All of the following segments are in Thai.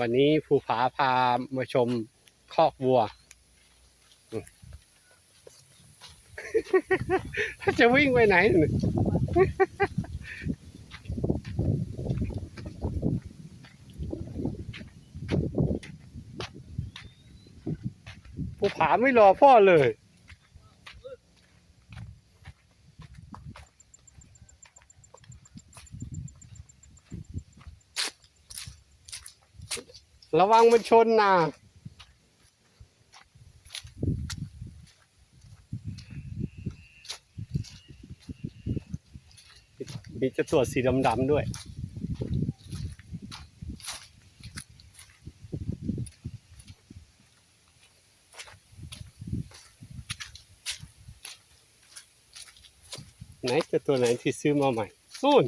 วันนี้ภูผาพามาชมคอกวัว ถ้าจะวิ่งไปไหน ภูผาไม่รอพ่อเลย ระวังมันชนนะมีจะตัวสีดำๆด้วย ไหนจะตัวไหนที่ซื้อมาใหม่นู่น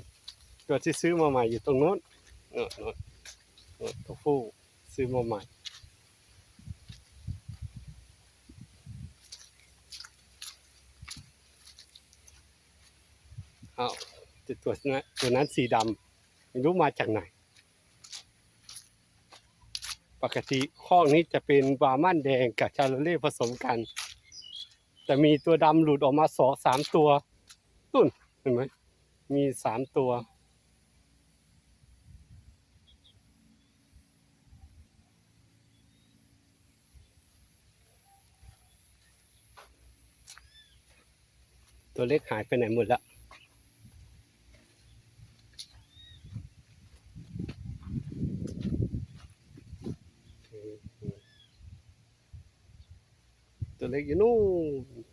ตัวที่ซื้อมาใหม่อยู่ตรงโน้นโน้นโน้นโน้นตัวผู้ ซื้อมาใหม่เอาแต่ตัวนั้นตัวนั้นสีดำไม่รู้มาจากไหน ปกติข้อกนี้จะเป็นบามันแดงกับชาโลเล่ผสมกัน แต่มีตัวดำหลุดออกมาสองสามตัวตุ่นเห็นไหมมีสามตัว ตัวเล็กหายไปไหนหมดละตัวเล็กอยู่นู่น